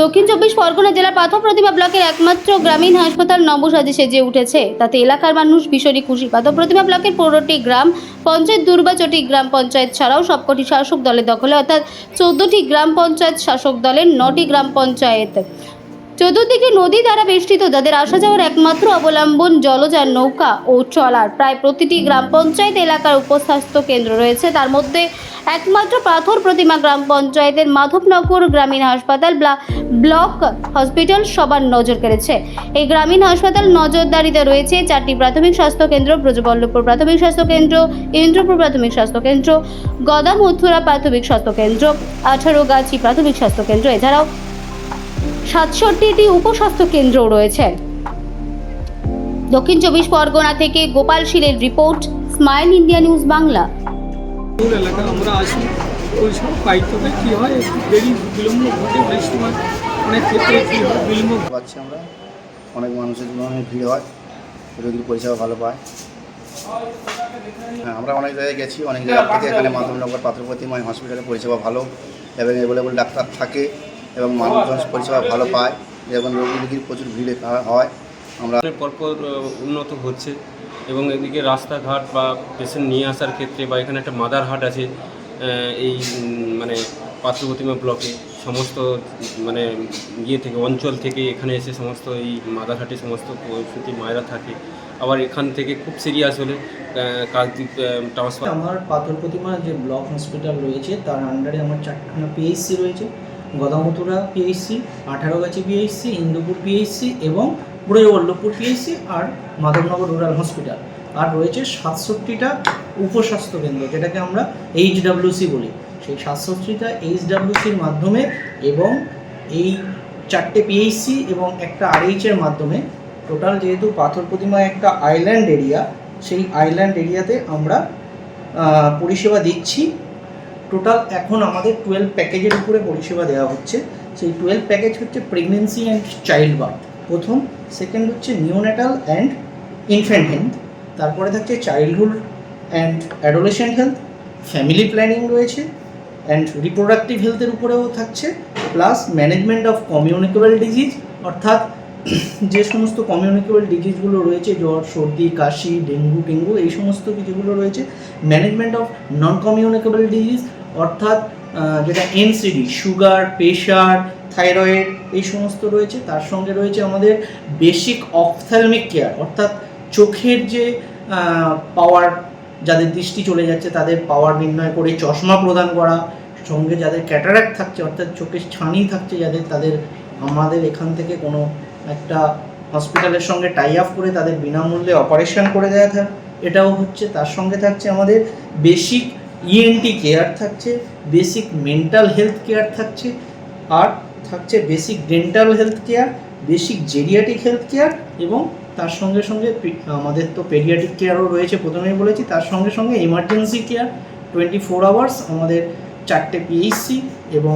দক্ষিণ চব্বিশ পরগনা জেলার পাথর প্রতিভা ব্লকের একমাত্র গ্রামীণ হাসপাতাল নবসাজে সেজে উঠেছে। তাতে এলাকার মানুষ ভীষণই খুশি। পাথর প্রতিভা ব্লকের পনেরোটি গ্রাম, পঞ্চায়েত দুর্বাচটি গ্রাম পঞ্চায়েত ছাড়াও সবকটি শাসক দলের দখলে, অর্থাৎ চোদ্দটি গ্রাম পঞ্চায়েত শাসক দলের নটি গ্রাম পঞ্চায়েত। চতুর্দিকে নদী দ্বারা বেষ্টিত, যাদের আসা যাওয়ার একমাত্র অবলম্বন জলযান নৌকা ও ট্রলার প্রায় প্রতিটি গ্রাম পঞ্চায়েত এলাকার উপস্বাস্থ্য কেন্দ্র রয়েছে। তার মধ্যে একমাত্র পাথর প্রতিমা গ্রাম পঞ্চায়েতের মাধবনগর গ্রামীণ হাসপাতাল ব্লা- ব্লক হসপিটাল সবার নজর কেড়েছে। এই গ্রামীণ হাসপাতাল নজরদারিতে রয়েছে চারটি প্রাথমিক স্বাস্থ্য কেন্দ্র, ব্রজবল্লভপুর প্রাথমিক স্বাস্থ্য কেন্দ্র, ইন্দ্রপুর প্রাথমিক স্বাস্থ্য কেন্দ্র গদামথুরা প্রাথমিক স্বাস্থ্য কেন্দ্র, আঠারোগাছি প্রাথমিক স্বাস্থ্য কেন্দ্র। এছাড়াও সাতষট্টিটি উপস্বাস্থ্য কেন্দ্র রয়েছে। দক্ষিণ চব্বিশ পরগনা থেকে Gopal শীলের report smile India news Bangla. আমরা আসি পরিষেবা পাই তবে কী হয় দেরি বিলম্ব ঘটে অনেক সময় অনেক ক্ষেত্রে কী হয় বিলম্ব পাচ্ছি আমরা। অনেক মানুষের জন্য অনেক ভিড় হয় রোগীর পরিষেবা ভালো পায়। হ্যাঁ আমরা অনেক জায়গায় গেছি অনেক জায়গা থেকে এখানে মাধবনগর পাত্রপতিময় হসপিটালে পরিষেবা ভালো এবং অ্যাভেলেবল ডাক্তার থাকে। এবং মানুষজন পরিষেবা ভালো পায়। এবং রোগী রোগীর প্রচুর ভিড় হয় আমরা পরপর উন্নত হচ্ছে এবং এদিকে রাস্তাঘাট বা পেশেন্ট নিয়ে আসার ক্ষেত্রে বা এখানে একটা মাদার হাট আছে এই মানে পাত্রপ্রতিমা ব্লকে সমস্ত মানে ইয়ে থেকে অঞ্চল থেকে এখানে এসে সমস্ত এই মাদারহাটে সমস্ত প্রসূতি মায়েরা থাকে। আবার এখান থেকে খুব সিরিয়াস হলে আহ, ট্রান্সফার আমার পাথর প্রতিমা যে ব্লক হসপিটাল রয়েছে তার আন্ডারে আমার চারখানা পিএইচসি রয়েছে। Gadamathura PHC Atharogachhi PHC Indupur PHC এবং বুড়াইবল্লভপুর পিএইচসি আর মাধবনগর রুরাল হসপিটাল আর রয়েছে সাতষট্টিটা উপস্বাস্থ্য কেন্দ্র, যেটাকে আমরা এইচডাব্লিউসি বলি। সেই সাতষট্টিটা এইচডাব্লিউসির মাধ্যমে এবং এই চারটে পিএইচসি এবং একটা আরএইচের মাধ্যমে টোটাল যেহেতু পাথর প্রতিমা একটা আইল্যান্ড এরিয়া সেই আইল্যান্ড এরিয়াতে আমরা পরিষেবা দিচ্ছি। টোটাল এখন আমাদের টুয়েলভ প্যাকেজের উপরে পরিষেবা দেওয়া হচ্ছে। সেই টুয়েলভ প্যাকেজ হচ্ছে প্রেগনেন্সি অ্যান্ড চাইল্ড বার্থ প্রথম সেকেন্ড হচ্ছে নিওনেটাল অ্যান্ড ইনফ্যান্ট হেলথ তারপরে থাকছে childhood and adolescent health family planning রয়েছে অ্যান্ড রিপ্রোডাক্টিভ হেলথের উপরেও থাকছে। Plus management of communicable disease অর্থাৎ যে সমস্ত কমিউনিকেবল ডিজিজগুলো রয়েছে, জ্বর, সর্দি, কাশি, ডেঙ্গু, টেঙ্গু, এই সমস্ত কিছুগুলো রয়েছে। Management of non communicable disease অর্থাৎ যেটা এনসিডি সুগার প্রেশার থাইরয়েড এই সমস্ত রয়েছে, তার সঙ্গে রয়েছে আমাদের বেসিক অপথ্যালমিক কেয়ার অর্থাৎ চোখের যে পাওয়ার যাদের দৃষ্টি চলে যাচ্ছে, তাদের পাওয়ার নির্ণয় করে চশমা প্রদান করা, সঙ্গে যাদের ক্যাটারাক্ট থাকছে, অর্থাৎ চোখের ছানি থাকছে, যাদের, তাদের আমাদের এখান থেকে কোনো একটা হসপিটালের সঙ্গে টাই আপ করে তাদের বিনামূল্যে অপারেশন করে দেওয়া থাক, এটাও হচ্ছে, তার সঙ্গে থাকছে আমাদের বেসিক ইএনটি কেয়ার থাকছে বেসিক মেন্টাল হেলথ কেয়ার থাকছে, আর থাকছে basic dental health care basic geriatric health care এবং তার সঙ্গে সঙ্গে আমাদের তো পেডিয়াটিক কেয়ারও রয়েছে, প্রথমেই বলেছি, তার সঙ্গে সঙ্গে emergency care twenty four hours আমাদের চারটে পিএইচসি এবং